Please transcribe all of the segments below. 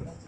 Gracias.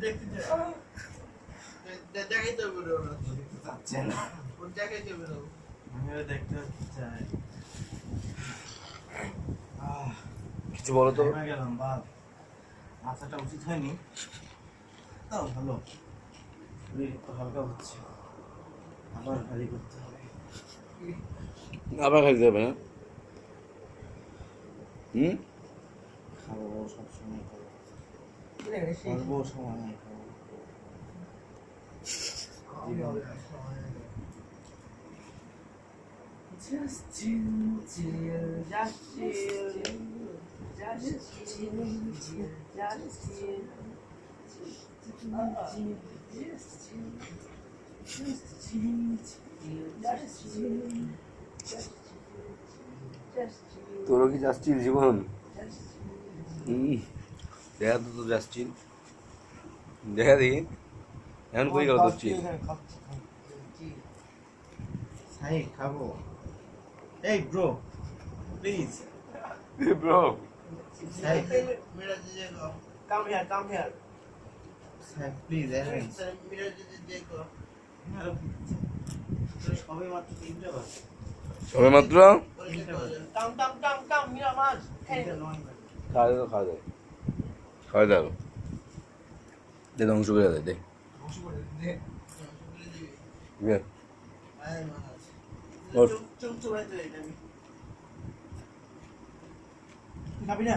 দেখাইতে হবে দেখতে দেখাইতে হবে আমিও চাই কিছু বলো তো। গেলাম বাদ মাথাটা উচিত হয়নি। তাও ভালো। হালকা হচ্ছে। আবার ভারী করতে হবে। আবার খাইতে হবে না? হুম? খাব সবসময় খাব। অল্প সময় খাব Just chill, chill, just chill, just chill, chill, just chill. Just chill, just chill, just chill, just তোরও কি জীবন হুম দেখা তো যাচ্ছিল দেখা দেখি। এখন কই গেল তোর চিল সাই খাব। এই ব্রো প্লিজ ব্রো সাই মেরা দিদি come here come here Sai please মেরা দেখো সবে মাত্র তিনটা বাজে। সবে মাত্র? কাম কাম কাম কাম মিরা মাছ তিনটা খাওয়া দাও খাওয়া দাও খাওয়া দাও দে ধ্বংস করে দে দে হয়ে খাবি না